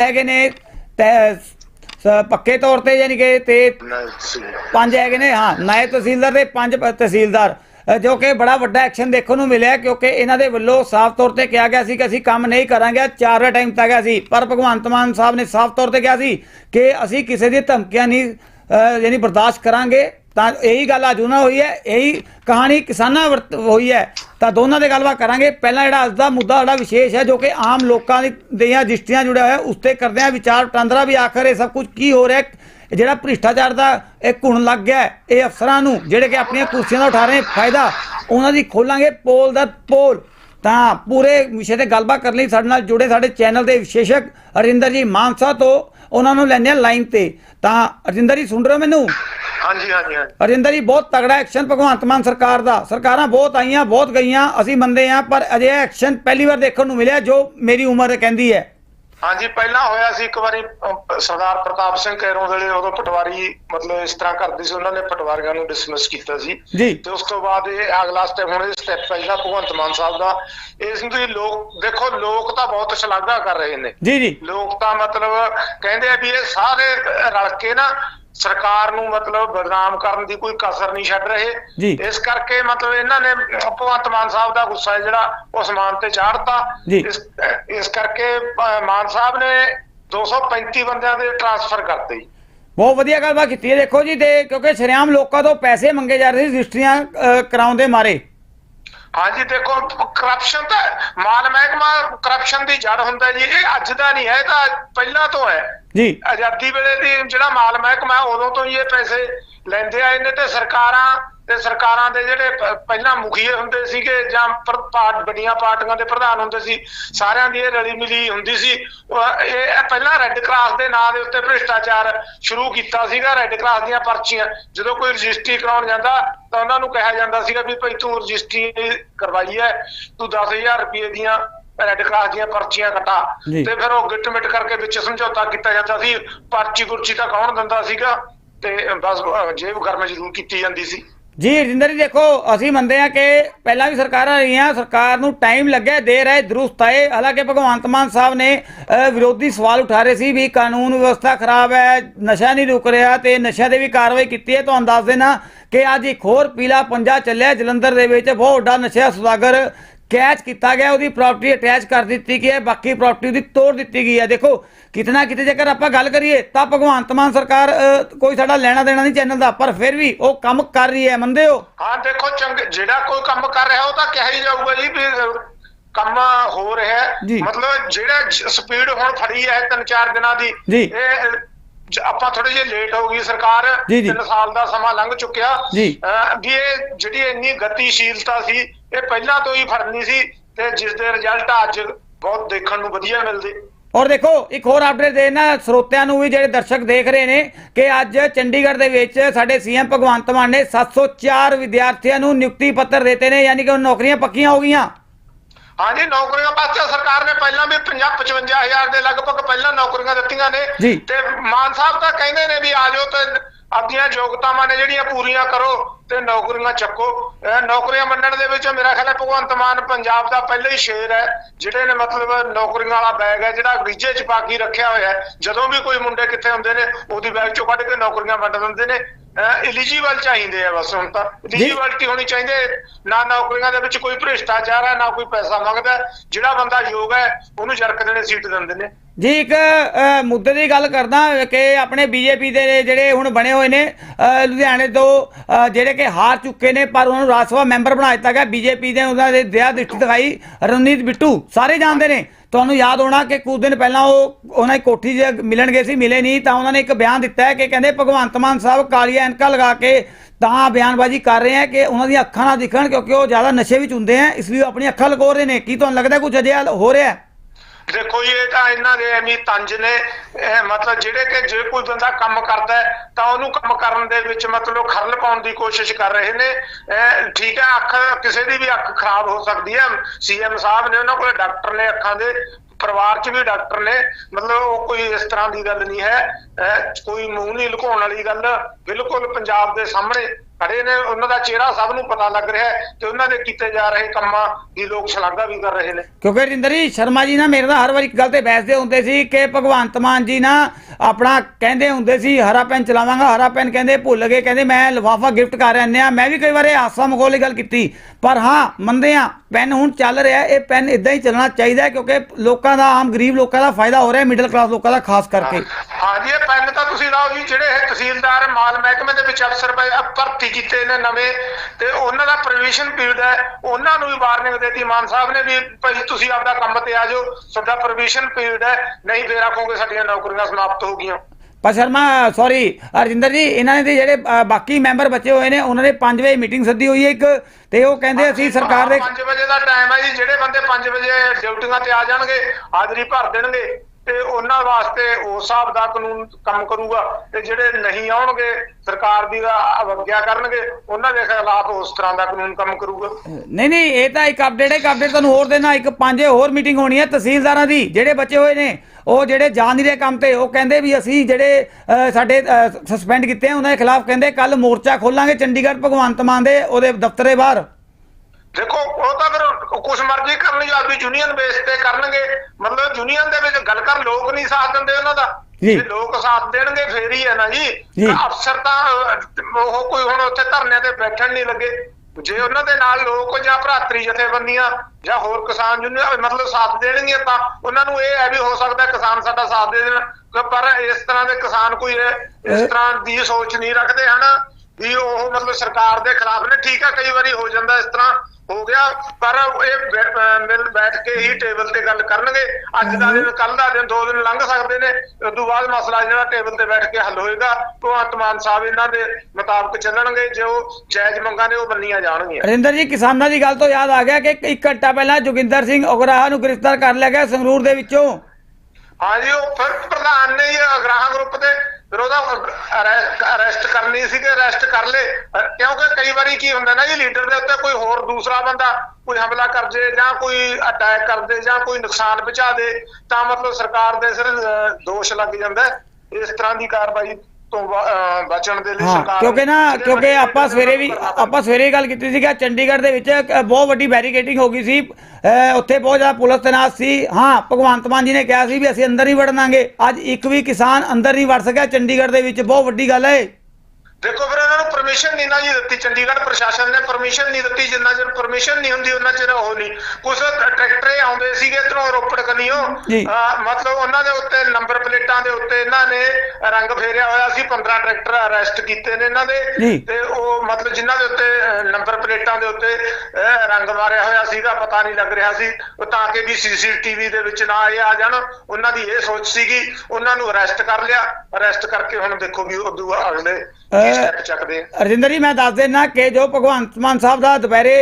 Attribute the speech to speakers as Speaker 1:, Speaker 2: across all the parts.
Speaker 1: ਹੈਗੇ ਨੇ ਤੈ- ਸ- ਪੱਕੇ ਤੌਰ ਤੇ ਯਾਨੀ ਕਿ ਤੇ ਪੰਜ ਹੈਗੇ ਨੇ ਹਾਂ ਨਾਇਬ ਤਹਿਸੀਲਦਾਰ ਤੇ ਪੰਜ ਪ- ਤਹਿਸੀਲਦਾਰ। ਅ, ਜੋ ਕਿ ਬੜਾ ਵੱਡਾ ਐਕਸ਼ਨ ਦੇਖਣ ਨੂੰ ਮਿਲਿਆ ਕਿਉਂਕਿ ਇਹਨਾਂ ਦੇ ਵੱਲੋਂ ਸਾਫ਼ ਤੌਰ ਤੇ ਕਿਹਾ ਗਿਆ ਸੀ ਕਿ ਅਸੀਂ ਕੰਮ ਨਹੀਂ ਕਰਾਂਗੇ ਚਾਰ ਟਾਈਮ ਤੱਕ ਗਿਆ ਸੀ। ਪਰ ਭਗਵੰਤ ਮਾਨ ਸਾਹਿਬ ਨੇ ਸਾਫ਼ ਤੌਰ ਤੇ ਕਿਹਾ ਸੀ ਕਿ ਅਸੀਂ ਕਿਸੇ ਦੀ ਧਮਕੀਆਂ ਨਹੀਂ ਅ, ਯਾਨੀ ਬਰਦਾਸ਼ਤ ਕਰਾਂਗੇ। ਤਾਂ ਇਹੀ ਗੱਲ ਅੱਜ ਉਹਨਾਂ ਹੋਈ ਹੈ, ਇਹੀ ਕਹਾਣੀ ਕਿਸਾਨਾਂ ਵਰਤ, ਹੋਈ ਹੈ। ਤਾਂ ਦੋਨਾਂ ਦੇ ਗੱਲਬਾਤ ਕਰਾਂਗੇ। ਪਹਿਲਾਂ ਜਿਹੜਾ ਅੱਜ ਦਾ ਮੁੱਦਾ ਸਾਡਾ ਵਿਸ਼ੇਸ਼ ਹੈ, ਜੋ ਕਿ ਆਮ ਲੋਕਾਂ ਦੀ, ਦੀਆਂ ਰਜਿਸਟਰੀਆਂ ਜੁੜਿਆ ਹੋਇਆ, ਉਸ ਤੇ ਕਰਦੇ ਆ ਵਿਚਾਰ। ਵਟਾਂਦਰਾ ਵੀ ਆਖਰ ਇਹ ਸਭ ਕੁਝ ਕੀ ਹੋ ਰਿਹਾ ਜਿਹੜਾ ਭ੍ਰਿਸ਼ਟਾਚਾਰ ਦਾ ਇਹ ਘੁਣ ਲੱਗ ਗਿਆ ਇਹ ਅਫਸਰਾਂ ਨੂੰ, ਜਿਹੜੇ ਕਿ ਆਪਣੀਆਂ ਕੁਰਸੀਆਂ ਦਾ ਉਠਾ ਰਹੇ ਫਾਇਦਾ, ਉਹਨਾਂ ਦੀ ਖੋਲਾਂਗੇ ਪੋਲ ਦਾ ਪੋਲ। ਤਾਂ ਪੂਰੇ ਵਿਸ਼ੇ ਤੇ ਗੱਲਬਾਤ ਕਰਨ ਲਈ ਸਾਡੇ ਨਾਲ ਜੁੜੇ ਸਾਡੇ ਚੈਨਲ ਦੇ ਵਿਸ਼ੇਸ਼ਕ ਹਰਿੰਦਰ ਜੀ ਮਾਨਸਾ ਤੋਂ ਉਹਨਾਂ ਨੂੰ ਲੈਣੇ ਆ ਲਾਈਨ ਤੇ। ਤਾਂ ਅਰਿੰਦਰ ਜੀ ਸੁਣ ਰਹੇ ਹੋ ਮੈਨੂੰ?
Speaker 2: ਹਾਂਜੀ ਹਾਂਜੀ ਹਾਂਜੀ।
Speaker 1: ਅਰਿੰਦਰ ਜੀ ਬਹੁਤ ਤਗੜਾ ਐਕਸ਼ਨ ਭਗਵੰਤ ਮਾਨ ਸਰਕਾਰ ਦਾ। ਸਰਕਾਰਾਂ ਬਹੁਤ ਆਈਆਂ ਬਹੁਤ ਗਈਆਂ ਅਸੀਂ ਮੰਨਦੇ ਹਾਂ ਪਰ ਅਜੇ ਐਕਸ਼ਨ ਪਹਿਲੀ ਵਾਰ ਦੇਖਣ ਨੂੰ ਮਿਲਿਆ ਜੋ ਮੇਰੀ ਉਮਰ ਕਹਿੰਦੀ ਹੈ।
Speaker 2: ਹਾਂਜੀ ਪਹਿਲਾਂ ਹੋਇਆ ਸੀ ਇੱਕ ਵਾਰੀ ਸਰਦਾਰ ਪ੍ਰਤਾਪ ਸਿੰਘ ਕੈਰੋਂ ਵੇਲੇ ਉਦੋਂ ਪਟਵਾਰੀ ਮਤਲਬ ਇਸ ਤਰ੍ਹਾਂ ਕਰਦੇ ਸੀ ਉਹਨਾਂ ਨੇ ਪਟਵਾਰੀਆਂ ਨੂੰ ਡਿਸਮਿਸ ਕੀਤਾ ਸੀ। ਤੇ ਉਸ ਤੋਂ ਬਾਅਦ ਇਹ ਅਗਲਾ ਸਟੈਪ ਹੁਣ ਇਹ ਸਟੈਪ ਪਹਿਲਾ ਭਗਵੰਤ ਮਾਨ ਸਾਹਿਬ ਦਾ। ਇਸ ਦੀ ਲੋਕ ਦੇਖੋ ਲੋਕ ਤਾਂ ਬਹੁਤ ਸ਼ਲਾਘਾ ਕਰ ਰਹੇ ਨੇ।
Speaker 1: ਜੀ ਜੀ।
Speaker 2: ਲੋਕ ਤਾਂ ਮਤਲਬ ਕਹਿੰਦੇ ਆ ਵੀ ਇਹ ਸਾਰੇ ਰਲ ਕੇ ਨਾ ਸਰਕਾਰ ਨੂੰ ਮਤਲਬ ਬਦਨਾਮ ਕਰਨ ਦੀ ਕੋਈ ਕਸਰ ਨਹੀਂ ਛੱਡ। ਰਹੇ। ਇਸ ਕਰਕੇ ਮਤਲਬ ਇਹਨਾਂ ਨੇ ਭਗਵੰਤ ਮਾਨ ਸਾਹਿਬ ਦਾ ਗੁੱਸਾ ਜਿਹੜਾ ਉਹ ਸਮਾਨ ਤੇ ਚਾੜਤਾ। ਇਸ ਇਸ ਕਰਕੇ ਮਾਨ ਸਾਹਿਬ ਨੇ 235 ਬੰਦਿਆਂ ਦੇ ਟਰਾਂਸਫਰ ਕਰਤੇ। ਜੀ
Speaker 1: ਬਹੁਤ ਵਧੀਆ ਗੱਲਬਾਤ ਕੀਤੀ ਹੈ। ਦੇਖੋ ਜੀ ਤੇ ਕਿਉਂਕਿ ਸ਼ਰਿਆਮ ਲੋਕਾਂ ਤੋਂ ਪੈਸੇ ਮੰਗੇ ਜਾ ਰਹੇ ਸੀ ਰਜਿਸਟਰੀਆਂ ਅ, ਕਰਾਉਣ ਦੇ ਮਾਰੇ।
Speaker 2: ਹਾਂਜੀ ਦੇਖੋ ਕਰਪਸ਼ਨ ਤਾਂ ਮਾਲ ਮਹਿਕਮਾ ਕਰਪਸ਼ਨ ਦੀ ਜੜ ਹੁੰਦਾ ਜੀ। ਇਹ ਅੱਜ ਦਾ ਨਹੀਂ ਹੈ ਇਹ ਤਾਂ ਪਹਿਲਾਂ ਤੋਂ ਹੈ।
Speaker 1: ਜੀ।
Speaker 2: ਆਜ਼ਾਦੀ ਵੇਲੇ ਦੀ ਜਿਹੜਾ ਮਾਲ ਮਹਿਕਮਾ ਉਦੋਂ ਤੋਂ ਹੀ ਇਹ ਪੈਸੇ ਲੈਂਦੇ ਆਏ ਨੇ ਤੇ ਸਰਕਾਰਾਂ ਤੇ ਸਰਕਾਰਾਂ ਦੇ ਜਿਹੜੇ ਪਹਿਲਾਂ ਮੁਖੀਏ ਹੁੰਦੇ ਸੀਗੇ ਜਾਂ ਪ੍ਰ- ਪਾ- ਵੱਡੀਆਂ ਪਾਰਟੀਆਂ ਦੇ ਪ੍ਰਧਾਨ ਹੁੰਦੇ ਸੀ ਸਾਰਿਆਂ ਦੀ ਇਹ ਰਲੀ ਮਿਲੀ ਹੁੰਦੀ ਸੀ। ਇਹ ਪਹਿਲਾਂ ਰੈੱਡ ਕਰਾਸ ਦੇ ਨਾਂ ਦੇ ਉੱਤੇ ਭ੍ਰਿਸ਼ਟਾਚਾਰ ਸ਼ੁਰੂ ਕੀਤਾ ਸੀਗਾ ਰੈੱਡ ਕਰਾਸ ਦੀਆਂ ਪਰਚੀਆਂ। ਜਦੋਂ ਕੋਈ ਰਜਿਸਟਰੀ ਕਰਾਉਣ ਜਾਂਦਾ ਤਾਂ ਉਹਨਾਂ ਨੂੰ ਕਿਹਾ ਜਾਂਦਾ ਸੀਗਾ ਵੀ ਭਾਈ ਤੂੰ ਰਜਿਸਟਰੀ ਕਰਵਾਈ ਹੈ ਤੂੰ 10000 ਰੁਪਏ ਦੀਆਂ ਰੈੱਡ ਕਰਾਸ ਦੀਆਂ ਪਰਚੀਆਂ ਕਟਾ। ਤੇ ਫਿਰ ਉਹ ਗਿੱਟ ਮਿਟ ਕਰਕੇ ਵਿੱਚ ਸਮਝੌਤਾ ਕੀਤਾ ਜਾਂਦਾ ਸੀ ਪਰਚੀ ਕੁਰਚੀ ਤਾਂ ਕੌਣ ਦਿੰਦਾ ਸੀਗਾ? ਤੇ ਬਸ ਜੇਬ ਗਰਮ ਜ਼ਰੂਰ ਕੀਤੀ ਜਾਂਦੀ ਸੀ।
Speaker 1: ਜੀ ਰਜਿੰਦਰ ਜੀ ਦੇਖੋ, ਅਸੀਂ ਮੰਨਦੇ ਹਾਂ ਕਿ ਪਹਿਲਾਂ ਵੀ ਸਰਕਾਰਾਂ ਰਹੀਆਂ, ਸਰਕਾਰ ਨੂੰ ਟਾਈਮ ਲੱਗਿਆ ਦੇਰ ਹੈ ਦਰੁਸਤ ਹੈ ਹਾਲਾਂਕਿ ਭਗਵੰਤ ਮਾਨ ਸਾਹਿਬ ਨੇ ਵਿਰੋਧੀ ਸਵਾਲ ਉਠਾ ਰਹੇ ਸੀ ਵੀ ਕਾਨੂੰਨ ਵਿਵਸਥਾ ਖਰਾਬ ਹੈ, ਨਸ਼ਾ ਨਹੀਂ ਰੁਕ ਰਿਹਾ ਤੇ ਨਸ਼ਿਆਂ ਦੇ ਵੀ ਕਾਰਵਾਈ ਕੀਤੀ ਹੈ। ਤੁਹਾਨੂੰ ਦੱਸ ਦੇਣਾ ਕਿ ਅੱਜ ਇੱਕ ਹੋਰ ਪੀਲਾ ਪੰਜਾ ਚੱਲਿਆ ਜਲੰਧਰ ਦੇ ਵਿੱਚ, ਬਹੁਤ ਵੱਡਾ ਨਸ਼ਾ ਸੁਦਾਗਰ ਕੈਚ ਕੀਤਾ ਗਿਆ ਉਹਦੀ ਪ੍ਰਾਪਰਟੀ ਅਟੈਚ ਕਰ ਦਿੱਤੀ ਗਈ ਹੈ ਬਾਕੀ ਪ੍ਰਾਪਰਟੀ ਉਹਦੀ ਤੋੜ ਦਿੱਤੀ ਗਈ ਹੈ ਦੇਖੋ ਕਿਤਨਾ ਕਿਤੇ ਜੇਕਰ ਆਪਾਂ ਗੱਲ ਕਰੀਏ ਤਾਂ ਭਗਵੰਤ ਮਾਨ ਸਰਕਾਰ ਕੋਈ ਸਾਡਾ ਲੈਣਾ ਦੇਣਾ ਨਹੀਂ ਚੈਨਲ ਦਾ ਪਰ ਫਿਰ ਵੀ ਉਹ ਕੰਮ ਕਰ ਰਹੀ ਹੈ ਮੰਨਦੇ ਹੋ
Speaker 2: ਹਾਂ ਦੇਖੋ ਚੰਗ ਜਿਹੜਾ ਕੋਈ ਕੰਮ ਕਰ ਰਿਹਾ ਉਹ ਤਾਂ ਕਿਹਾ ਹੀ ਜਾਊਗਾ ਜੀ ਵੀ ਕੰਮ ਹੋ ਰਿਹਾ। ਮਤਲਬ ਜਿਹੜਾ ਸਪੀਡ ਹੁਣ ਫੜੀ ਹੈ ਤਿੰਨ ਚਾਰ ਦਿਨਾਂ ਦੀ। ਇਹ ਆਪਾਂ ਥੋੜੀ ਜਿਹੀ ਲੇਟ ਹੋ ਗਈ ਸਰਕਾਰ
Speaker 1: ਜੀ, ਜੀ।
Speaker 2: ਤਿੰਨ ਸਾਲ ਦਾ ਸਮਾਂ ਲੰਘ ਚੁੱਕਿਆ ਵੀ ਇਹ ਜਿਹੜੀ ਇੰਨੀ ਗਤੀਸ਼ੀਲਤਾ ਸੀ ਇਹ ਪਹਿਲਾਂ ਤੋਂ ਹੀ ਫੜਨੀ ਸੀ ਤੇ ਜਿਸ ਦੇ ਰਿਜ਼ਲਟ ਅੱਜ ਬਹੁਤ ਦੇਖਣ ਨੂੰ ਵਧੀਆ ਮਿਲਦੇ।
Speaker 1: ਔਰ ਦੇਖੋ ਇੱਕ ਹੋਰ ਅਪਡੇਟ ਦੇਣਾ ਸਰੋਤਿਆਂ ਨੂੰ ਵੀ ਜਿਹੜੇ ਦਰਸ਼ਕ ਦੇਖ ਰਹੇ ਨੇ ਕਿ ਅੱਜ ਚੰਡੀਗੜ੍ਹ ਦੇ ਵਿੱਚ ਸਾਡੇ ਸੀਐਮ ਭਗਵੰਤ ਮਾਨ ਨੇ 704 ਵਿਦਿਆਰਥੀਆਂ ਨੂੰ ਨਿਯੁਕਤੀ ਪੱਤਰ ਦਿੱਤੇ ਨੇ ਯਾਨੀ ਕਿ ਉਹ ਨੌਕਰੀਆਂ ਪੱਕੀਆਂ ਹੋ ਗਈਆਂ।
Speaker 2: ਹਾਂਜੀ ਨੌਕਰੀਆਂ ਵਾਸਤੇ ਸਰਕਾਰ ਨੇ ਪਹਿਲਾਂ ਵੀ 50 55000 ਦੇ ਲਗਭਗ ਪਹਿਲਾਂ ਨੌਕਰੀਆਂ ਦਿੱਤੀਆਂ ਨੇ। ਤੇ ਮਾਨ ਸਾਹਿਬ ਤਾਂ ਕਹਿੰਦੇ ਨੇ ਵੀ ਆ ਜਾਓ ਤੇ ਆਪਣੀਆਂ ਯੋਗਤਾਵਾਂ ਨੇ ਜਿਹੜੀਆਂ ਪੂਰੀਆਂ ਕਰੋ ਤੇ ਨੌਕਰੀਆਂ ਚੱਕੋ। ਨੌਕਰੀਆਂ ਮੰਨਣ ਦੇ ਵਿੱਚ ਮੇਰਾ ਖਿਆਲ ਹੈ ਭਗਵੰਤ ਮਾਨ ਪੰਜਾਬ ਦਾ ਪਹਿਲਾ ਹੀ ਸ਼ੇਰ ਹੈ ਜਿਹੜੇ ਨੇ ਮਤਲਬ ਨੌਕਰੀਆਂ ਵਾਲਾ ਬੈਗ ਹੈ ਜਿਹੜਾ ਗੀਜੇ ਚ ਪਾ ਕੇ ਰੱਖਿਆ ਹੋਇਆ ਹੈ। ਜਦੋਂ ਵੀ ਕੋਈ ਮੁੰਡੇ ਕਿੱਥੇ ਹੁੰਦੇ ਨੇ ਉਹਦੀ ਬੈਗ ਚੋਂ ਕੱਢ ਕੇ ਨੌਕਰੀਆਂ ਵੰਡ ਦਿੰਦੇ ਨੇ। ਐਲੀਜੀਬਲ ਚਾਹੀਦੇ ਆ ਬਸ ਹੁਣ ਤਾਂ। ਐਲੀਜੀਬਿਲਟੀ ਹੋਣੀ ਚਾਹੀਦੀ ਹੈ। ਨਾ ਨੌਕਰੀਆਂ ਦੇ ਵਿੱਚ ਕੋਈ ਭ੍ਰਿਸ਼ਟਾਚਾਰ ਹੈ ਨਾ ਕੋਈ ਪੈਸਾ ਮੰਗਦਾ। ਜਿਹੜਾ ਬੰਦਾ ਯੋਗ ਹੈ ਉਹਨੂੰ ਜਰਕ ਦੇਣੇ ਸੀਟ ਦਿੰਦੇ ਨੇ।
Speaker 1: ਜੀ ਇੱਕ ਮੁੱਦੇ ਦੀ ਗੱਲ ਕਰਦਾ ਕਿ ਆਪਣੇ ਬੀਜੇਪੀ ਦੇ ਜਿਹੜੇ ਹੁਣ ਬਣੇ ਹੋਏ ਨੇ ਲੁਧਿਆਣੇ ਤੋਂ ਜਿਹੜੇ ਕਿ ਹਾਰ ਚੁੱਕੇ ਨੇ, ਪਰ ਉਹਨਾਂ ਨੂੰ ਰਾਜ ਸਭਾ ਮੈਂਬਰ ਬਣਾ ਦਿੱਤਾ ਗਿਆ, ਬੀਜੇਪੀ ਦੇ ਉਹਨਾਂ ਦੇ ਦਿਆ ਦ੍ਰਿਸ਼ਟੀ ਦਿਖਾਈ, ਰਣਨੀਤ ਬਿੱਟੂ, ਸਾਰੇ ਜਾਣਦੇ ਨੇ। ਤੁਹਾਨੂੰ ਯਾਦ ਹੋਣਾ ਕਿ ਕੁਝ ਦਿਨ ਪਹਿਲਾਂ ਉਹ, ਉਹਨਾਂ ਦੀ ਕੋਠੀ 'ਚ ਮਿਲਣ ਗਏ ਸੀ, ਮਿਲੇ ਨਹੀਂ, ਤਾਂ ਉਹਨਾਂ ਨੇ ਇੱਕ ਬਿਆਨ ਦਿੱਤਾ ਹੈ ਕਿ ਕਹਿੰਦੇ ਭਗਵੰਤ ਮਾਨ ਸਾਹਿਬ ਕਾਲੀਆਂ ਐਨਕਾਂ ਲਗਾ ਕੇ ਤਾਂ ਬਿਆਨਬਾਜ਼ੀ ਕਰ ਰਹੇ ਆ ਕਿ ਉਹਨਾਂ ਦੀਆਂ ਅੱਖਾਂ ਨਾ ਦਿਖਣ ਕਿਉਂਕਿ ਉਹ ਜ਼ਿਆਦਾ ਨਸ਼ੇ ਵਿੱਚ ਹੁੰਦੇ ਆ, ਇਸ ਲਈ ਉਹ ਆਪਣੀਆਂ ਅੱਖਾਂ ਲਗੋ ਰਹੇ ਨੇ। ਕੀ ਤੁਹਾਨੂੰ ਲੱਗਦਾ ਕੁਝ ਅਜਿਹਾ ਹੋ ਰਿਹਾ ਹੈ?
Speaker 2: ਦੇਖੋ ਜੀ, ਇਹ ਤਾਂ ਇਹਨਾਂ ਦੇ ਐਵੇਂ ਤੰਜ ਨੇ। ਮਤਲਬ ਜਿਹੜੇ ਕਿ ਜੇ ਕੋਈ ਬੰਦਾ ਕੰਮ ਕਰਦਾ ਤਾਂ ਉਹਨੂੰ ਕੰਮ ਕਰਨ ਦੇ ਵਿੱਚ ਮਤਲਬ ਖਰਲ ਪਾਉਣ ਦੀ ਕੋਸ਼ਿਸ਼ ਕਰ ਰਹੇ ਨੇ। ਠੀਕ ਹੈ ਅੱਖ ਕਿਸੇ ਦੀ ਵੀ ਅੱਖ ਖਰਾਬ ਹੋ ਸਕਦੀ ਹੈ। ਸੀਐਮ ਸਾਹਿਬ ਨੇ ਉਹਨਾਂ ਕੋਲ ਡਾਕਟਰ ਨੇ ਅੱਖਾਂ ਦੇ ਪਰਿਵਾਰ 'ਚ ਵੀ ਡਾਕਟਰ ਨੇ। ਮਤਲਬ ਉਹ ਕੋਈ ਇਸ ਤਰ੍ਹਾਂ ਦੀ ਗੱਲ ਨਹੀਂ ਹੈ। ਕੋਈ ਮੂੰਹ ਨਹੀਂ ਲੁਕਾਉਣ ਵਾਲੀ ਗੱਲ। ਬਿਲਕੁਲ ਪੰਜਾਬ ਦੇ ਸਾਹਮਣੇ ਖੜੇ ਨੇ, ਉਹਨਾਂ ਦਾ ਚਿਹਰਾ ਸਭ ਨੂੰ ਪਤਾ ਲੱਗ ਰਿਹਾ ਤੇ ਉਹਨਾਂ ਦੇ ਕੀਤੇ ਜਾ ਰਹੇ ਕੰਮਾਂ ਦੀ ਲੋਕ ਸ਼ਲਾਘਾ ਵੀ ਕਰ ਰਹੇ ਨੇ।
Speaker 1: ਕਿਉਂਕਿ ਰਿੰਦਰ ਜੀ, ਸ਼ਰਮਾ ਜੀ ਨਾ ਮੇਰੇ ਨਾਲ ਹਰ ਵਾਰੀ ਇੱਕ ਗੱਲ ਤੇ ਬਹਿਸਦੇ ਹੁੰਦੇ ਸੀ ਕਿ ਭਗਵੰਤ ਮਾਨ ਜੀ ਨਾ ਆਪਣਾ ਕਹਿੰਦੇ ਹੁੰਦੇ ਸੀ, ਹਰਾ ਪੈਨ ਚਲਾਵਾਂਗਾ, ਹਰਾ ਪੈਨ ਕਹਿੰਦੇ ਭੁੱਲ ਗਏ, ਕਹਿੰਦੇ ਮੈਂ ਲਿਫਾਫਾ ਗਿਫਟ ਕਰ ਆਨੇ ਆ ਮੈਂ ਵੀ ਕਈ ਵਾਰ ਇਹ ਹਾਸਾ ਮਖੌਲ ਦੀ ਗੱਲ ਕੀਤੀ। ਪਰ ਹਾਂ, ਮੰਨਦੇ ਆ ਪੈਨ ਹੁਣ ਚੱਲ ਰਿਹਾ, ਇਹ ਪੈਨ ਇਦਾਂ ਹੀ ਚੱਲਣਾ ਚਾਹੀਦਾ ਕਿਉਂਕਿ ਲੋਕਾਂ ਦਾ, ਆਮ ਗਰੀਬ ਲੋਕਾਂ ਦਾ ਫਾਇਦਾ ਹੋ ਰਿਹਾ ਮਿਡਲ ਕਲਾਸ ਲੋਕਾਂ ਦਾ ਖਾਸ ਕਰਕੇ।
Speaker 2: ਹਾਂਜੀ, ਇਹ ਪੈਨ ਤਾਂ ਤੁਸੀਂ ਲਾਓ ਜੀ, ਜਿਹੜੇ ਇਹ ਤਹਿਸੀਲਦਾਰ, ਮਾਲ ਮਹਿਕਮੇ ਦੇ ਵਿੱਚ ਅਫਸਰ ਭਰਤੀ ਕੀਤੇ ਨੇ ਨਵੇਂ, ਤੇ ਉਹਨਾਂ ਦਾ ਪ੍ਰੋਵੀਜ਼ਨ ਪੀਰੀਅਡ ਹੈ। ਉਹਨਾਂ ਨੂੰ ਵੀ ਵਾਰਨਿੰਗ ਦੇਤੀ, ਮਾਨ ਸਾਹਿਬ ਨੇ ਵੀ, ਭਾਈ ਤੁਸੀਂ ਆਪਦਾ ਕੰਮ ਤੇ ਆ ਜਾਓ, ਤੁਹਾਡਾ ਪ੍ਰੋਵੀਜ਼ਨ ਪੀਰੀਅਡ ਹੈ, ਨਹੀਂ ਫੇਰ ਆਖੋਗੇ ਸਾਡੀਆਂ ਨੌਕਰੀਆਂ ਸਮਾਪਤ ਹੋ ਗਈਆਂ।
Speaker 1: ਪਰ ਸ਼ਰਮਾ ਸੌਰੀ ਅਰਜਿੰਦਰ ਜੀ ਇਹਨਾਂ ਨੇ ਤੇ ਜਿਹੜੇ ਅ, ਬਾਕੀ ਮੈਂਬਰ ਬਚੇ ਹੋਏ ਨੇ ਉਹਨਾਂ ਨੇ 5 ਵਜੇ ਮੀਟਿੰਗ ਸੱਦੀ ਹੋਈ ਹੈ ਇੱਕ ਤੇ ਉਹ ਕਹਿੰਦੇ ਅਸੀਂ ਸਰਕਾਰ ਦੇ
Speaker 2: 5 ਵਜੇ ਦਾ ਟਾਈਮ ਹੈ ਜੀ ਜਿਹੜੇ ਬੰਦੇ 5 ਵਜੇ ਡਿਊਟੀਆਂ ਤੇ ਆ ਜਾਣਗੇ ਹਾਜ਼ਰੀ ਭਰ ਦੇਣਗੇ। ਤੇ ਉਹਨਾਂ ਵਾਸਤੇ ਉਸ ਹਿਸਾਬ ਦਾ ਕਾਨੂੰਨ ਕੰਮ ਕਰੂਗਾ ਤੇ ਜਿਹੜੇ ਨਹੀਂ ਆਉਣਗੇ, ਸਰਕਾਰ ਦੀ ਦਾ ਅਵਗਿਆ ਕਰਨਗੇ, ਉਹਨਾਂ ਦੇ ਖਿਲਾਫ ਉਸ ਤਰ੍ਹਾਂ ਦਾ ਕਾਨੂੰਨ ਕੰਮ ਕਰੂਗਾ।
Speaker 1: ਨਹੀਂ ਨਹੀਂ, ਇਹ ਤਾਂ ਇੱਕ ਅਪਡੇਟ ਹੈ, ਇੱਕ ਅਪਡੇਟ ਤੁਹਾਨੂੰ ਹੋਰ ਦੇਣਾ, ਇੱਕ ਪੰਜ ਹੋਰ ਮੀਟਿੰਗ ਹੋਣੀ ਹੈ ਤਹਿਸੀਲਦਾਰਾਂ ਦੀ, ਜਿਹੜੇ ਬਚੇ ਹੋਏ ਨੇ, ਉਹ ਜਿਹੜੇ ਜਾ ਨਹੀਂ ਰਹੇ ਕੰਮ ਤੇ, ਉਹ ਕਹਿੰਦੇ ਵੀ ਅਸੀਂ ਜਿਹੜੇ ਸਾਡੇ ਸਸਪੈਂਡ ਕੀਤੇ ਉਹਨਾਂ ਦੇ ਖਿਲਾਫ ਕਹਿੰਦੇ ਕੱਲ ਮੋਰਚਾ ਖੋਲਾਂਗੇ, ਚੰਡੀਗੜ੍ਹ ਭਗਵੰਤ ਮਾਨ ਦੇ ਉਹਦੇ ਦਫ਼ਤਰੇ ਬਾਹਰ।
Speaker 2: ਦੇਖੋ ਉਹ ਤਾਂ ਫਿਰ ਕੁਛ ਮਰਜ਼ੀ ਕਰਨ ਲਈ ਆਪਦੀ ਯੂਨੀਅਨ ਬੇਸ ਤੇ ਕਰਨਗੇ। ਮਤਲਬ ਯੂਨੀਅਨ ਦੇ ਵਿੱਚ ਗੱਲ ਕਰ ਲੋਕ ਨਹੀਂ ਸਾਥ ਦਿੰਦੇ ਉਹਨਾਂ ਦਾ।
Speaker 1: ਜੀ।
Speaker 2: ਲੋਕ ਸਾਥ ਦੇਣਗੇ ਫੇਰ ਹੀ ਹੈ ਨਾ ਜੀ। ਅਫਸਰ ਤਾਂ ਉਹ ਕੋਈ ਹੁਣ ਉੱਥੇ ਧਰਨਿਆਂ ਤੇ ਬੈਠਣ ਨਹੀਂ ਲੱਗੇ। ਜੇ ਉਹਨਾਂ ਦੇ ਨਾਲ ਲੋਕ ਜਾਂ ਭਰਾਤਰੀ ਜਥੇਬੰਦੀਆਂ ਜਾਂ ਹੋਰ ਕਿਸਾਨ ਯੂਨੀਅਨ ਮਤਲਬ ਸਾਥ ਦੇਣਗੀਆਂ ਤਾਂ ਉਹਨਾਂ ਨੂੰ ਇਹ ਹੈ ਵੀ ਹੋ ਸਕਦਾ ਕਿਸਾਨ ਸਾਡਾ ਸਾਥ ਦੇ ਦੇਣ। ਪਰ ਇਸ ਤਰ੍ਹਾਂ ਦੇ ਕਿਸਾਨ ਕੋਈ ਇਸ ਤਰ੍ਹਾਂ ਦੀ ਸੋਚ ਨਹੀਂ ਰੱਖਦੇ ਹਨ? ਵੀ ਉਹ ਮਤਲਬ ਸਰਕਾਰ ਦੇ ਖਿਲਾਫ ਨੇ ਠੀਕ ਆ ਕਈ ਵਾਰੀ ਹੋ ਜਾਂਦਾ ਇਸ ਤਰ੍ਹਾਂ ਹੋ ਗਿਆ ਪਰ ਇਹ ਮਿਲ ਬੈਠ ਕੇ ਹੀ ਟੇਬਲ ਤੇ ਗੱਲ ਕਰਨਗੇ। ਅੱਜ ਦਾ ਦਿਨ ਕੱਲ ਦਾ ਦਿਨ ਦੋ ਦਿਨ ਲੰਘ ਸਕਦੇ ਨੇ ਉਸ ਤੋਂ ਬਾਅਦ ਮਸਲਾ ਜਿਹੜਾ ਟੇਬਲ ਤੇ ਬੈਠ ਕੇ ਹੱਲ ਹੋਏਗਾ ਭਗਵੰਤ ਮਾਨ ਸਾਹਿਬ ਇਹਨਾਂ ਦੇ ਮੁਤਾਬਕ ਚੱਲਣਗੇ ਜੋ ਜਾਇਜ਼ ਮੰਗਾਂ ਨੇ ਉਹ ਮੰਨੀਆਂ ਜਾਣਗੀਆਂ।
Speaker 1: ਰਿੰਦਰ ਜੀ ਕਿਸਾਨਾਂ ਦੀ ਗੱਲ ਤੋਂ ਯਾਦ ਆ ਗਿਆ ਕਿ ਇੱਕ- ਇੱਕ ਘੰਟਾ ਪਹਿਲਾਂ ਜੋਗਿੰਦਰ ਸਿੰਘ ਉਗਰਾਹ ਨੂੰ ਗ੍ਰਿਫਤਾਰ ਕਰ ਲਿਆ ਗਿਆ ਸੰਗਰੂਰ ਦੇ ਵਿੱਚੋਂ।
Speaker 2: ਹਾਂਜੀ ਉਹ ਫਿਰ ਪ੍ਰਧਾਨ ਨੇ ਹੀ ਅਗਰਾਹ ਗਰੁੱਪ ਦੇ ਫਿਰ ਉਹਦਾ ਅਰੈਸਟ ਕਰਨੀ ਸੀ ਕਿ ਅਰੈਸਟ ਕਰ ਲੇ ਕਿਉਂਕਿ ਕਈ ਵਾਰੀ ਕੀ ਹੁੰਦਾ ਨਾ ਜੀ, ਲੀਡਰ ਦੇ ਉੱਤੇ ਕੋਈ ਹੋਰ ਦੂਸਰਾ ਬੰਦਾ ਕੋਈ ਹਮਲਾ ਕਰ ਜੇ ਜਾਂ ਕੋਈ ਅਟੈਕ ਕਰ ਦੇ ਜਾਂ ਕੋਈ ਨੁਕਸਾਨ ਪਹੁੰਚਾ ਦੇ, ਤਾਂ ਮਤਲਬ ਸਰਕਾਰ ਦੇ ਸਿਰ ਦੋਸ਼ ਲੱਗ ਜਾਂਦਾ। ਇਸ ਤਰ੍ਹਾਂ ਦੀ ਕਾਰਵਾਈ ਤੋਂ ਬਚਣ ਦੇ ਲਈ
Speaker 1: ਹਾਂ
Speaker 2: ਸਰਕਾਰ
Speaker 1: ਕਿਉਂਕਿ ਨਾ ਕਿਉਂਕਿ ਆਪਾਂ ਸਵੇਰੇ ਵੀ। ਆਪਾਂ ਸਵੇਰੇ ਹੀ ਗੱਲ ਕੀਤੀ ਸੀ ਕਿ ਚੰਡੀਗੜ੍ਹ ਦੇ ਵਿੱਚ ਬਹੁਤ ਵੱਡੀ ਬੈਰੀਕੇਡਿੰਗ ਹੋ ਗਈ ਸੀ। ਉੱਥੇ ਬਹੁਤ ਜ਼ਿਆਦਾ ਪੁਲਿਸ ਤੈਨਾਤ ਸੀ। ਹਾਂ ਭਗਵੰਤ ਮਾਨ ਜੀ ਨੇ ਕਿਹਾ ਸੀ ਵੀ ਅਸੀਂ ਅੰਦਰ ਨਹੀਂ ਵੜਨਾਂਗੇ। ਅੱਜ ਇੱਕ ਵੀ ਕਿਸਾਨ ਅੰਦਰ ਨਹੀਂ ਵੜ ਸਕਿਆ। ਚੰਡੀਗੜ੍ਹ ਦੇ ਵਿੱਚ ਬਹੁਤ ਵੱਡੀ ਗੱਲ ਹੈ।
Speaker 2: ਦੇਖੋ ਫਿਰ ਇਹਨਾਂ ਨੂੰ ਪਰਮਿਸ਼ਨ ਨਹੀਂ ਨਾ ਜੀ ਦਿੱਤੀ। ਚੰਡੀਗੜ੍ਹ ਪ੍ਰਸ਼ਾਸਨ ਨੇ ਪਰਮਿਸ਼ਨ ਨਹੀਂ ਦਿੱਤੀ। ਜਿੰਨਾ ਚਿਰ ਪਰਮਿਸ਼ਨ ਨਹੀਂ ਹੁੰਦੀ ਉਹਨਾਂ ਚਿਰ ਉਹ ਨਹੀਂ। ਕੁਝ ਟਰੈਕਟਰੇ ਆਉਂਦੇ ਸੀਗੇ ਇਧਰੋਂ ਰੋਪੜ ਕਨੀਓ। ਮਤਲਬ ਉਹਨਾਂ ਦੇ ਉੱਤੇ ਨੰਬਰ ਪਲੇਟਾਂ ਦੇ ਉੱਤੇ ਇਹਨਾਂ ਨੇ ਰੰਗ ਫੇਰਿਆ ਹੋਇਆ ਸੀ। 15 ਟਰੈਕਟਰ ਅਰੈਸਟ ਕੀਤੇ ਨੇ ਇਹਨਾਂ। ਦੇ। ਤੇ ਮਤਲਬ ਜਿਨ੍ਹਾਂ ਦੇ ਉੱਤੇ ਨੰਬਰ ਪਲੇਟਾਂ ਦੇ ਉੱਤੇ ਰੰਗ ਮਾਰਿਆ ਹੋਇਆ ਸੀਗਾ ਪਤਾ ਨਹੀਂ ਲੱਗ ਰਿਹਾ ਸੀ। ਉਹ ਤਾਂ ਕਿ ਵੀ ਸੀਸੀਟੀਵੀ ਦੇ ਵਿੱਚ ਨਾ ਇਹ ਆ ਜਾਣ ਉਹਨਾਂ ਦੀ ਇਹ ਸੋਚ ਸੀਗੀ ਉਹਨਾਂ ਨੂੰ ਅਰੈਸਟ ਕਰ ਲਿਆ। ਅਰੈਸਟ ਕਰਕੇ ਹੁਣ ਦੇਖੋ ਵੀ ਉਦੋਂ ਅਗਲੇ ਕੀ ਸਟੈਪ ਚੱਕਦੇ ਆ।
Speaker 1: ਰਜਿੰਦਰ ਜੀ ਮੈਂ ਦੱਸ ਦੇਣਾ ਕਿ ਜੋ ਭਗਵੰਤ ਮਾਨ ਸਾਹਿਬ ਦਾ ਦੁਪਹਿਰੇ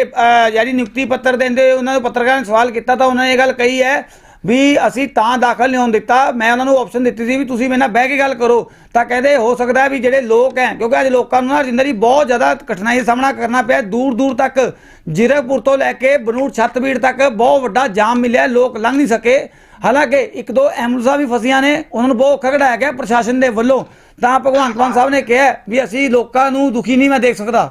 Speaker 1: ਯਾਨੀ ਨਿਯੁਕਤੀ ਪੱਤਰ ਦਿੰਦੇ ਉਹਨਾਂ ਨੂੰ ਪੱਤਰਕਾਰਾਂ ਨੇ ਸਵਾਲ ਕੀਤਾ ਤਾਂ ਉਹਨਾਂ ਨੇ ਇਹ ਗੱਲ ਕਹੀ ਹੈ ਵੀ ਅਸੀਂ ਤਾਂ ਦਾਖਲ ਨਹੀਂ ਹੋਣ ਦਿੱਤਾ। ਮੈਂ ਉਹਨਾਂ ਨੂੰ ਆਪਸ਼ਨ ਦਿੱਤੀ ਸੀ ਵੀ ਤੁਸੀਂ ਮੇਰੇ ਨਾਲ ਬਹਿ ਕੇ ਗੱਲ ਕਰੋ। ਤਾਂ ਕਹਿੰਦੇ ਹੋ ਸਕਦਾ ਹੈ ਵੀ ਜਿਹੜੇ ਲੋਕ ਹੈ ਕਿਉਂਕਿ ਅੱਜ ਲੋਕਾਂ ਨੂੰ ਨਾ ਰਜਿੰਦਰ ਜੀ ਬਹੁਤ ਜ਼ਿਆਦਾ ਕਠਿਨਾਈ ਦਾ ਸਾਹਮਣਾ ਕਰਨਾ ਪਿਆ ਦੂਰ ਦੂਰ ਤੱਕ। ਜੀਰਕਪੁਰ ਤੋਂ ਲੈ ਕੇ ਬਨੂੜ ਛੱਤਬੀੜ ਤੱਕ ਬਹੁਤ ਵੱਡਾ ਜਾਮ ਮਿਲਿਆ, ਲੋਕ ਲੰਘ ਨਹੀਂ ਸਕੇ। ਹਾਲਾਂਕਿ ਇੱਕ ਦੋ ਐਂਬੂਲੈਂਸਾਂ ਵੀ ਫਸੀਆਂ ਨੇ, ਉਹਨਾਂ ਨੂੰ ਬਹੁਤ ਔਖਾ ਕਢਾਇਆ ਗਿਆ ਪ੍ਰਸ਼ਾਸਨ ਦੇ ਵੱਲੋਂ। ਤਾਂ ਭਗਵੰਤ ਮਾਨ ਸਾਹਿਬ ਨੇ ਕਿਹਾ ਵੀ ਅਸੀਂ ਲੋਕਾਂ ਨੂੰ ਦੁਖੀ ਨਹੀਂ ਮੈਂ ਦੇਖ ਸਕਦਾ।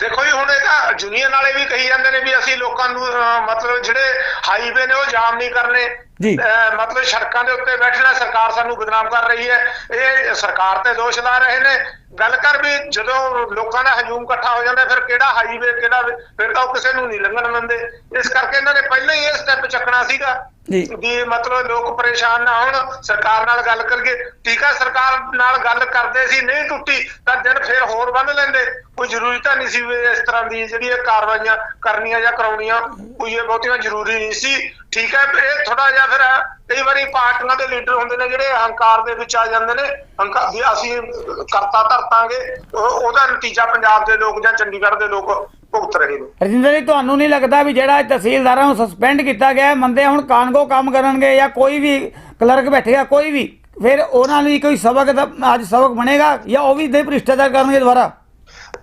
Speaker 2: ਦੇਖੋ ਜੀ ਹੁਣ ਇਹ ਤਾਂ ਜੂਨੀਅਰ ਵਾਲੇ ਵੀ ਕਹੀ ਜਾਂਦੇ ਨੇ ਵੀ ਅਸੀਂ ਲੋਕਾਂ ਨੂੰ ਮਤਲਬ ਜਿਹੜੇ ਹਾਈਵੇ ਨੇ ਉਹ ਜਾਮ ਨਹੀਂ ਕਰਨੇ।
Speaker 1: ਜੀ।
Speaker 2: ਮਤਲਬ ਸੜਕਾਂ ਦੇ ਉੱਤੇ ਬੈਠਣਾ ਸਰਕਾਰ ਸਾਨੂੰ ਬਦਨਾਮ ਕਰ ਰਹੀ ਹੈ। ਇਹ ਸਰਕਾਰ ਤੇ ਦੋਸ਼ ਲਾ ਰਹੇ ਨੇ। ਗੱਲ ਕਰ ਵੀ ਜਦੋਂ ਲੋਕਾਂ ਦਾ ਹਜੂਮ ਇਕੱਠਾ ਹੋ ਜਾਂਦਾ ਫਿਰ ਕਿਹੜਾ ਹਾਈਵੇ ਕਿਹੜਾ ਫਿਰ ਤਾਂ ਉਹ ਕਿਸੇ ਨੂੰ ਨਹੀਂ ਲੰਘਣ ਦਿੰਦੇ। ਇਸ ਕਰਕੇ ਇਹਨਾਂ ਨੇ ਪਹਿਲਾਂ ਹੀ ਇਹ ਸਟੈਪ ਚੱਕਣਾ ਸੀਗਾ।
Speaker 1: ਜੀ।
Speaker 2: ਵੀ ਮਤਲਬ ਲੋਕ ਪਰੇਸ਼ਾਨ ਨਾ ਹੋਣ, ਸਰਕਾਰ ਨਾਲ ਗੱਲ ਕਰਕੇ ਠੀਕ ਸਰਕਾਰ ਨਾਲ ਗੱਲ ਕਰਦੇ ਸੀ, ਨਹੀਂ ਟੁੱਟੀ, ਤਾਂ ਦਿਨ ਫਿਰ ਹੋਰ ਵੱਧ ਲੈਂਦੇ। ਕੋਈ ਜ਼ਰੂਰੀ ਤਾਂ ਨਹੀਂ ਸੀ ਇਸ ਤਰ੍ਹਾਂ ਦੀ ਜਿਹੜੀ ਇਹ ਕਾਰਵਾਈਆਂ ਕਰਨੀਆਂ ਜਾਂ ਕਰਾਉਣੀਆਂ, ਕੋਈ ਇਹ ਬਹੁਤੀਆਂ ਜ਼ਰੂਰੀ ਨਹੀਂ ਸੀ। ਠੀਕ ਹੈ ਇਹ ਥੋੜਾ ਜਿਹਾ ਫਿਰ ਕਈ ਵਾਰੀ ਪਾਰਟੀਆਂ ਦੇ ਲੀਡਰ ਹੁੰਦੇ ਨੇ, ਜਿਹੜੇ ਹੰਕਾਰ ਦੇ ਵਿੱਚ ਆ ਜਾਂਦੇ ਨੇ। ਹੰਕਾਰ ਵੀ ਅਸੀਂ ਕਰਤਾ ਧਰਤਾਂਗੇ ਉਹਦਾ ਨਤੀਜਾ ਪੰਜਾਬ ਦੇ ਲੋਕ ਜਾਂ ਚੰਡੀਗੜ੍ਹ ਦੇ ਲੋਕ ਭੁਗਤ ਰਹੇ ਨੇ।
Speaker 1: ਰਜਿੰਦਰ ਜੀ ਤੁਹਾਨੂੰ ਨਹੀਂ ਲੱਗਦਾ ਵੀ ਜਿਹੜਾ ਇਹ ਤਹਿਸੀਲਦਾਰਾਂ ਨੂੰ ਸਸਪੈਂਡ ਕੀਤਾ ਗਿਆ ਹੈ, ਮੰਨਦੇ ਹੁਣ ਕਾਨਗੋ ਕੰਮ ਕਰਨਗੇ ਜਾਂ ਕੋਈ ਵੀ ਕਲਰਕ ਬੈਠੇਗਾ ਕੋਈ ਵੀ ਫਿਰ ਉਹਨਾਂ ਲਈ ਕੋਈ ਸਬਕ ਦਾ ਅੱਜ ਸਬਕ ਬਣੇਗਾ ਜਾਂ ਉਹ ਵੀ ਦੇ ਭ੍ਰਿਸ਼ਟਾਚਾਰ ਕਰਨਗੇ ਦੁਬਾਰਾ?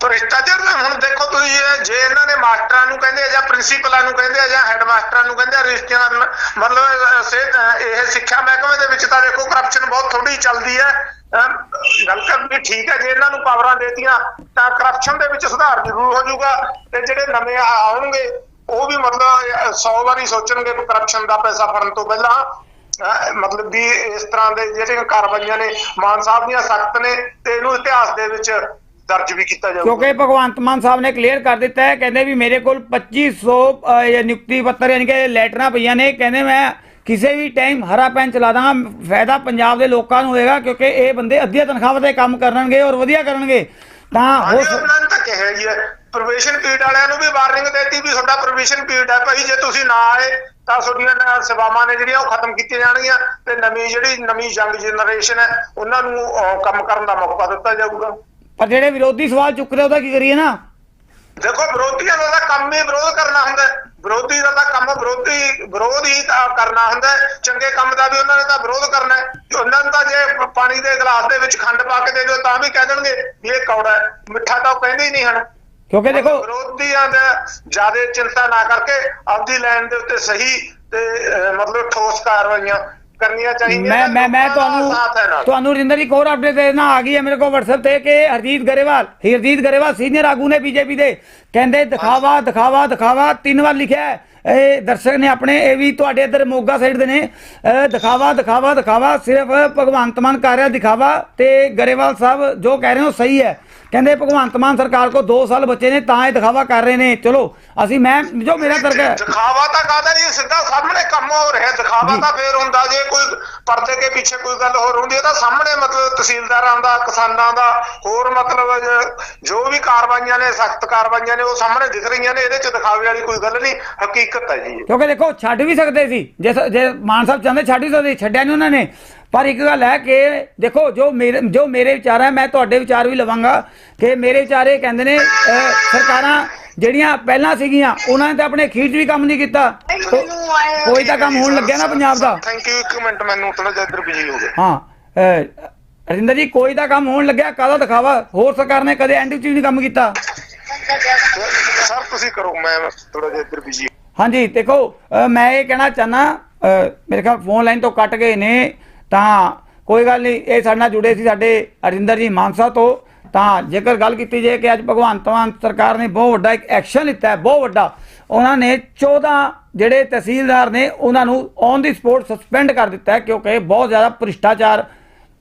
Speaker 2: ਭ੍ਰਿਸ਼ਟਾਚਾਰ ਦਾ ਹੁਣ ਦੇਖੋ ਤੁਸੀਂ ਇਹ, ਜੇ ਇਹਨਾਂ ਨੇ ਮਾਸਟਰਾਂ ਨੂੰ ਕਹਿੰਦੇ ਆ ਜਾਂ ਪ੍ਰਿੰਸੀਪਲਾਂ ਨੂੰ ਕਹਿੰਦੇ ਆ ਜਾਂ ਹੈੱਡ ਮਾਸਟਰਾਂ ਨੂੰ ਕਹਿੰਦੇ ਆ, ਰਿਸ਼ਤਿਆਂ ਮਤਲਬ ਸਿਹਤ, ਇਹ ਸਿੱਖਿਆ ਮਹਿਕਮੇ ਦੇ ਵਿੱਚ ਤਾਂ ਦੇਖੋ ਕਰਪਸ਼ਨ ਬਹੁਤ ਥੋੜੀ ਚੱਲਦੀ ਹੈ। ਗੱਲ ਕਰਨੀ ਠੀਕ ਹੈ, ਜੇ ਇਹਨਾਂ ਨੂੰ ਪਾਵਰਾਂ ਦੇਤੀਆਂ, ਤਾਂ ਕਰਪਸ਼ਨ ਦੇ ਵਿੱਚ ਸੁਧਾਰ ਜ਼ਰੂਰ ਹੋ ਜਾਊਗਾ ਤੇ ਜਿਹੜੇ ਨਵੇਂ ਆਉਣਗੇ, ਉਹ ਵੀ ਮਤਲਬ 100 ਵਾਰੀ ਸੋਚਣਗੇ ਕਰਪਸ਼ਨ ਦਾ ਪੈਸਾ ਫੜਨ ਤੋਂ ਪਹਿਲਾਂ। ਮਤਲਬ ਵੀ ਇਸ ਤਰ੍ਹਾਂ ਦੇ ਜਿਹੜੀਆਂ ਕਾਰਵਾਈਆਂ ਨੇ, ਮਾਨ ਸਾਹਿਬ ਦੀਆਂ ਸਖਤ ਨੇ, ਤੇ ਇਹਨੂੰ ਇਤਿਹਾਸ ਦੇ ਵਿੱਚ ਦਰਜ ਵੀ ਕੀਤਾ ਜਾਊਗਾ।
Speaker 1: ਕਿਉਂਕਿ ਭਗਵੰਤ ਮਾਨ ਸਾਹਿਬ ਨੇ ਕਲੀਅਰ ਕਰ ਦਿੱਤਾ ਹੈ ਕਹਿੰਦੇ ਵੀ ਮੇਰੇ ਕੋਲ 2500 ਅਹ, ਨਿਯੁਕਤੀ ਪੱਤਰ ਯਾਨੀ ਕਿ ਲੈਟਰਾਂ ਪਈਆਂ ਨੇ ਕਹਿੰਦੇ ਮੈਂ ਕਿਸੇ ਵੀ ਟਾਈਮ ਹਰਾ ਪੈਨ ਚਲਾ ਦਾਂਗਾ ਫਾਇਦਾ ਪੰਜਾਬ ਦੇ ਲੋਕਾਂ ਨੂੰ ਹੋਏਗਾ ਕਿਉਂਕਿ ਇਹ ਬੰਦੇ ਅੱਧੀਆਂ ਤਨਖਾਹਾਂ ਤੇ ਕੰਮ ਕਰਨਗੇ ਔਰ ਵਧੀਆ ਕਰਨਗੇ। ਤਾਂ ਹੋ
Speaker 2: ਹਾਂਜੀ
Speaker 1: ਸ-
Speaker 2: ਉਹਨਾਂ ਨੇ ਤਾਂ ਕਿਹਾ ਹੀ ਹੈ ਪ੍ਰੋਬੇਸ਼ਨ ਪੀਰੀਅਡ ਵਾਲਿਆਂ ਨੂੰ ਵੀ ਵਾਰਨਿੰਗ ਦਿੱਤੀ ਵੀ ਤੁਹਾਡਾ ਪ੍ਰੋਬੇਸ਼ਨ ਪੀਰੀਅਡ ਹੈ ਭਾਈ ਜੇ ਤੁਸੀਂ ਨਾ ਆਏ ਤਾਂ ਤੁਹਾਡੀਆਂ ਨ- ਸੇਵਾਵਾਂ ਨੇ ਜਿਹੜੀਆਂ ਉਹ ਖਤਮ ਕੀਤੀਆਂ ਜਾਣਗੀਆਂ ਤੇ ਨਵੀਂ ਜਿਹੜੀ ਨਵੀਂ ਯੰਗ ਜਨਰੇਸ਼ਨ ਹੈ ਉਹਨਾਂ ਨੂੰ ਅਹ, ਕੰਮ ਕਰਨ ਦਾ ਮੌਕਾ ਦਿੱਤਾ ਜਾਊਗਾ।
Speaker 1: ਪਰ ਜਿਹੜੇ ਵਿਰੋਧੀ ਸਵਾਲ ਚੁੱਕ ਰਹੇ ਉਹਦਾ ਕੀ ਕਰੀਏ ਨਾ
Speaker 2: ਦੇਖੋ ਵਿਰੋਧੀਆਂ ਦਾ ਤਾਂ ਕੰਮ ਹੀ ਵਿਰੋਧ ਕਰਨਾ ਹੁੰਦਾ। ਵਿਰੋਧੀ ਦਾ ਤਾਂ ਕੰਮ ਵਿਰੋਧੀ ਵਿਰੋਧ ਹੀ ਕਰਨਾ ਹੁੰਦਾ। ਚੰਗੇ ਕੰਮ ਦਾ ਵੀ ਉਹਨਾਂ ਨੇ ਤਾਂ ਵਿਰੋਧ ਕਰਨਾ ਹੈ ਉਹਨਾਂ ਨੂੰ ਤਾਂ ਜੇ ਪਾਣੀ ਦੇ ਗਲਾਸ ਦੇ ਵਿੱਚ ਖੰਡ ਪਾ ਕੇ ਦੇ ਦਿਓ ਤਾਂ ਵੀ ਕਹਿ ਦੇਣਗੇ ਵੀ ਇਹ ਕੌੜਾ ਮਿੱਠਾ ਤਾਂ ਉਹ ਕਹਿੰਦੇ ਹੀ ਨਹੀਂ ਹਨ
Speaker 1: ਕਿਉਂਕਿ ਦੇਖੋ
Speaker 2: ਵਿਰੋਧੀਆਂ ਦਾ ਜ਼ਿਆਦਾ ਚਿੰਤਾ ਨਾ ਕਰਕੇ ਆਪਦੀ ਲਾਈਨ ਦੇ ਉੱਤੇ ਸਹੀ ਤੇ ਮਤਲਬ ਠੋਸ ਕਾਰਵਾਈਆਂ ਕਰਨੀਆਂ ਚਾਹੀਦੀਆਂ
Speaker 1: ਮੈਂ ਮੈਂ ਮੈਂ ਤੁਹਾਨੂੰ। ਤੁਹਾਨੂੰ ਰਿੰਦਰ ਇੱਕ ਹੋਰ ਅਪਡੇਟ ਦੇਣਾ ਆ ਗਈ ਹੈ ਮੇਰੇ ਕੋਲ WhatsApp ਤੇ ਕਿ ਹਰਜੀਤ ਗਰੇਵਾਲ ਹਰਜੀਤ ਗਰੇਵਾਲ ਸੀਨੀਅਰ ਆਗੂ ਨੇ ਬੀਜੇਪੀ ਦੇ ਕਹਿੰਦੇ ਦਿਖਾਵਾ ਦਿਖਾਵਾ ਦਿਖਾਵਾ ਤਿੰਨ ਵਾਰ ਲਿਖਿਆ ਹੈ ਇਹ ਦਰਸ਼ਕ ਨੇ ਆਪਣੇ, ਇਹ ਵੀ ਤੁਹਾਡੇ ਇੱਧਰ ਮੋਗਾ ਸਾਈਡ ਦੇ ਨੇ। ਦਿਖਾਵਾ ਦਿਖਾਵਾ ਦਿਖਾਵਾ, ਸਿਰਫ ਭਗਵੰਤ ਮਾਨ ਕਰ ਰਿਹਾ ਦਿਖਾਵਾ ਤੇ ਗਰੇਵਾਲ ਸਾਹਿਬ ਜੋ ਕਹਿ ਰਹੇ ਹੋ ਸਹੀ ਹੈ। ਕਹਿੰਦੇ ਭਗਵੰਤ ਮਾਨ ਸਰਕਾਰ ਕੋ 2 ਸਾਲ ਬੱਚੇ ਨੇ, ਤਾਂ ਇਹ ਦਿਖਾਵਾ ਕਰ ਰਹੇ ਨੇ। ਚਲੋ, ਅਸੀਂ ਮੈਂ, ਜੋ ਮੇਰਾ ਤਰਕ ਹੈ
Speaker 2: ਦਿਖਾਵਾ ਤਾਂ ਕਾਹਦਾ ਨਹੀਂ, ਸਿੱਧਾ ਸਾਹਮਣੇ ਕੰਮ ਹੋ ਰਿਹਾ। ਦਿਖਾਵਾ ਤਾਂ ਫੇਰ ਹੁੰਦਾ ਜੇ ਕੋਈ ਪਰਦੇ ਕੇ ਪਿੱਛੇ ਕੋਈ ਗੱਲ ਹੋਰ ਹੁੰਦੀ ਹੈ ਤਾਂ ਸਾਹਮਣੇ ਮਤਲਬ ਤਹਿਸੀਲਦਾਰਾਂ ਦਾ, ਕਿਸਾਨਾਂ ਦਾ, ਹੋਰ ਮਤਲਬ ਜੋ ਵੀ ਕਾਰਵਾਈਆਂ ਨੇ, ਸਖਤ ਕਾਰਵਾਈਆਂ ਨੇ, ਉਹ ਸਾਹਮਣੇ ਦਿਖ ਰਹੀਆਂ ਨੇ। ਇਹਦੇ ਚ ਦਿਖਾਵੇ ਵਾਲੀ ਕੋਈ ਗੱਲ ਨਹੀਂ। ਹਕੀਕਤ ਹੈ ਜੀ।
Speaker 1: ਕਿਉਂਕਿ ਦੇਖੋ ਛੱਡ ਵੀ ਸਕਦੇ ਸੀ। ਜੇ ਜੇ ਮਾਨ ਸਾਹਿਬ ਚਾਹੁੰਦੇ ਛੱਡ ਵੀ ਸਕਦੇ ਛੱਡਿਆ ਨਹੀਂ ਉਹਨਾਂ ਨੇ। ਪਰ ਇੱਕ ਗੱਲ ਹੈ ਕਿ ਦੇਖੋ ਜੋ ਮੇਰੇ ਜੋ ਮੇਰੇ ਵਿਚਾਰ ਹੈ ਮੈਂ ਤੁਹਾਡੇ ਵਿਚਾਰ ਵੀ ਲਵਾਂਗਾ ਕਿ ਮੇਰੇ ਵਿਚਾਰ ਇਹ ਕਹਿੰਦੇ ਨੇ ਸਰਕਾਰਾਂ ਜਿਹੜੀਆਂ ਪਹਿਲਾਂ ਸੀਗੀਆਂ ਉਹਨਾਂ ਨੇ ਤਾਂ ਆਪਣੇ ਖੀਰ 'ਚ ਵੀ ਕੰਮ ਨਹੀਂ ਕੀਤਾ। ਕੋਈ ਤਾਂ ਕੰਮ ਹੋਣ ਲੱਗਿਆ ਨਾ ਪੰਜਾਬ ਦਾ।
Speaker 2: ਥੈਂਕ ਯੂ ਇੱਕ ਮਿੰਟ ਮੈਨੂੰ ਥੋੜਾ ਜਿਹਾ ਇੱਧਰ ਬਿਜ਼ੀ ਹੋ ਗਿਆ।
Speaker 1: ਹਾਂ ਅਹ, ਰਜਿੰਦਰ ਜੀ ਕੋਈ ਤਾਂ ਕੰਮ ਹੋਣ ਲੱਗਿਆ ਕਾਹਦਾ ਦਿਖਾਵਾ? ਹੋਰ ਸਰਕਾਰ ਨੇ ਕਦੇ ਵੀ ਨਹੀਂ ਕੰਮ ਕੀਤਾ।
Speaker 2: ਸਰ ਤੁਸੀਂ ਕਰੋ ਮੈਂ ਥੋੜਾ ਜਿਹਾ ਇੱਧਰ ਬਿਜ਼ੀ
Speaker 1: ਹਾਂਜੀ, ਦੇਖੋ ਮੈਂ ਇਹ ਕਹਿਣਾ ਚਾਹਨਾ ਮੇਰੇ ਖਿਆਲ ਫੋਨ ਲਾਈਨ ਤੋਂ ਕੱਟ ਗਏ ਨੇ, ਤਾਂ ਕੋਈ ਗੱਲ ਨਹੀਂ, ਇਹ ਸਾਡੇ ਨਾਲ ਜੁੜੇ ਸੀ ਸਾਡੇ ਅਰਿੰਦਰ ਜੀ ਮਾਨਸਾ ਤੋਂ, ਤਾਂ ਜੇਕਰ ਗੱਲ ਕੀਤੀ ਜੇ ਕਿ ਅੱਜ ਭਗਵੰਤ ਮਾਨ ਸਰਕਾਰ ਨੇ ਬਹੁਤ ਵੱਡਾ ਇੱਕ ਐਕਸ਼ਨ ਲਿੱਤਾ ਹੈ, ਬਹੁਤ ਵੱਡਾ, ਉਹਨਾਂ ਨੇ 14 ਜਿਹੜੇ ਤਹਿਸੀਲਦਾਰ ਨੇ, ਉਹਨਾਂ ਨੂੰ ਔਨ ਦੀ ਸਪੋਰਟ ਸਸਪੈਂਡ ਕਰ ਦਿੱਤਾ ਕਿਉਂਕਿ ਬਹੁਤ ਜ਼ਿਆਦਾ ਭ੍ਰਿਸ਼ਟਾਚਾਰ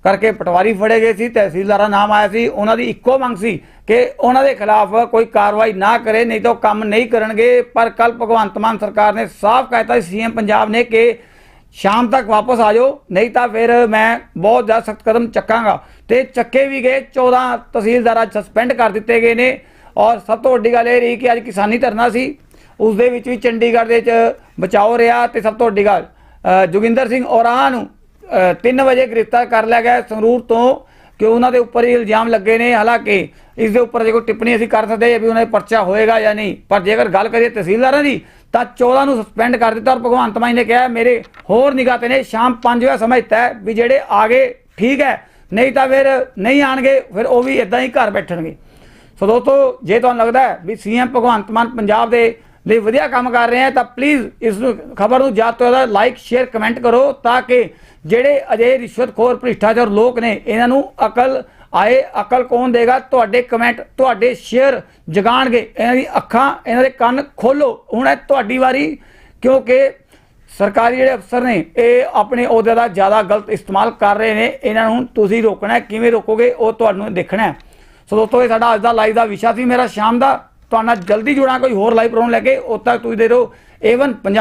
Speaker 1: ਕਰਕੇ ਪਟਵਾਰੀ ਫੜੇ ਗਏ ਸੀ ਤਹਿਸੀਲਦਾਰਾਂ ਨਾਮ ਆਇਆ ਸੀ ਉਹਨਾਂ ਦੀ ਇੱਕੋ ਮੰਗ ਸੀ ਕਿ ਉਹਨਾਂ ਦੇ ਖਿਲਾਫ ਕੋਈ ਕਾਰਵਾਈ ਨਾ ਕਰੇ ਨਹੀਂ ਤਾਂ ਉਹ ਕੰਮ ਨਹੀਂ ਕਰਨਗੇ। ਪਰ ਕੱਲ ਭਗਵੰਤ ਮਾਨ ਸਰਕਾਰ ਨੇ ਸਾਫ਼ ਕਹਿਤਾ ਸੀ ਸੀਐਮ ਪੰਜਾਬ ਨੇ ਕਿ ਸ਼ਾਮ ਤੱਕ ਵਾਪਸ ਆ ਜਾਓ ਨਹੀਂ ਤਾਂ ਫਿਰ ਮੈਂ ਬਹੁਤ ਜ਼ਿਆਦਾ ਸਖਤ ਕਦਮ ਚੱਕਾਂਗਾ। ਤੇ ਚੱਕੇ ਵੀ ਗਏ 14 ਤਹਿਸੀਲਦਾਰਾਂ ਸਸਪੈਂਡ ਕਰ ਦਿੱਤੇ ਗਏ ਨੇ। ਔਰ ਸਭ ਤੋਂ ਵੱਡੀ ਗੱਲ ਇਹ ਰਹੀ ਕਿ ਅੱਜ ਕਿਸਾਨੀ ਧਰਨਾ ਸੀ ਉਸ ਦੇ ਵਿੱਚ ਵੀ ਚੰਡੀਗੜ੍ਹ ਦੇ ਵਿੱਚ ਬਚਾਓ ਰਿਹਾ। ਤੇ ਸਭ ਤੋਂ ਵੱਡੀ ਗੱਲ ਅ, ਜੋਗਿੰਦਰ ਸਿੰਘ ਔਰਾਂ ਨੂੰ 3 ਵਜੇ ਗ੍ਰਿਫਤਾਰ ਕਰ ਲਿਆ ਗਿਆ ਸੰਗਰੂਰ ਤੋਂ ਕਿ ਉਹਨਾਂ ਦੇ ਉੱਪਰ ਹੀ ਇਲਜ਼ਾਮ ਲੱਗੇ ਨੇ। ਹਾਲਾਂਕਿ ਇਸ ਦੇ ਉੱਪਰ ਜੇ ਕੋਈ ਟਿੱਪਣੀ ਅਸੀਂ ਕਰ ਸਕਦੇ ਹਾਂ ਵੀ ਉਹਨਾਂ ਦਾ ਪਰਚਾ ਹੋਏਗਾ ਜਾਂ ਨਹੀਂ। ਪਰ ਜੇਕਰ ਗੱਲ ਕਰੀਏ ਤਹਿਸੀਲਦਾਰਾਂ ਦੀ, ਤਾਂ 14 ਨੂੰ ਸਸਪੈਂਡ ਕਰ ਦਿੱਤਾ ਔਰ ਭਗਵੰਤ ਮਾਨ ਨੇ ਕਿਹਾ, ਮੇਰੇ ਹੋਰ ਨਿਗਾਹ ਤੇ ਨੇ, ਸ਼ਾਮ 5 ਵਜੇ ਸਮਝ ਦਿੱਤਾ ਵੀ ਜਿਹੜੇ ਆ ਗਏ ਠੀਕ ਹੈ, ਨਹੀਂ ਤਾਂ ਫਿਰ ਨਹੀਂ ਆਣਗੇ, ਫਿਰ ਉਹ ਵੀ ਇਦਾਂ ਹੀ ਘਰ ਬੈਠਣਗੇ। ਸੋ ਦੋਸਤੋ, ਜੇ ਤੁਹਾਨੂੰ ਲੱਗਦਾ ਹੈ ਵੀ ਸੀਐਮ ਭਗਵੰਤ ਮਾਨ ਪੰਜਾਬ ਦੇ ਲਈ ਵਧੀਆ ਕੰਮ ਕਰ ਰਹੇ ਹੈ, ਤਾਂ ਪਲੀਜ਼ ਇਸ ਖਬਰ ਨੂੰ ਜ਼ਿਆਦਾ ਤੋਂ ਜ਼ਿਆਦਾ ਲਾਈਕ ਸ਼ੇਅਰ ਕਮੈਂਟ ਕਰੋ, ਤਾਂ ਕਿ ਜਿਹੜੇ ਅਜੇ ਰਿਸ਼ਵਤਖੋਰ ਭ੍ਰਿਸ਼ਟਾਚਾਰ ਲੋਕ ਨੇ, ਇਹਨਾਂ ਨੂੰ ਅਕਲ ਆਏ, ਅਕਲ ਕੌਣ ਦੇਗਾ? ਤੁਹਾਡੇ ਕਮੈਂਟ ਤੁਹਾਡੇ ਸ਼ੇਅਰ ਜਗਾਣਗੇ। ਇਹਨਾਂ ਦੀ ਅੱਖਾਂ, ਇਹਨਾਂ ਦੇ ਕੰਨ ਖੋਲੋ। ਹੁਣ ਹੈ ਤੁਹਾਡੀ ਵਾਰੀ, ਕਿਉਂਕਿ ਸਰਕਾਰੀ ਜਿਹੜੇ ਅਫਸਰ ਨੇ, ਇਹ ਆਪਣੇ ਅਹੁਦੇ ਦਾ ਜ਼ਿਆਦਾ ਗਲਤ ਇਸਤੇਮਾਲ ਕਰ ਰਹੇ ਨੇ। ਇਹਨਾਂ ਨੂੰ ਤੁਸੀਂ ਰੋਕਣਾ ਕਿਵੇਂ ਰੋਕੋਗੇ? ਉਹ ਤੁਹਾਨੂੰ ਦੇਖਣਾ ਹੈ। ਸੋ ਦੋਸਤੋ, ਇਹ ਸਾਡਾ ਅੱਜ ਦਾ ਲਾਈਵ ਦਾ ਵਿਸ਼ਾ ਸੀ। ਮੇਰਾ ਸ਼ਾਮ ਦਾ। ਤੁਹਾਡਾ ਜਲਦੀ ਜੁੜਾਂ। ਕੋਈ ਹੋਰ ਲਾਈਵ ਪ੍ਰੋਗਰਾਮ ਲੈ ਕੇ ਉਦ ਤੱਕ ਤੁਸੀਂ ਦੇ ਰਹੋ ਏਵਨ ਪੰਜਾਬ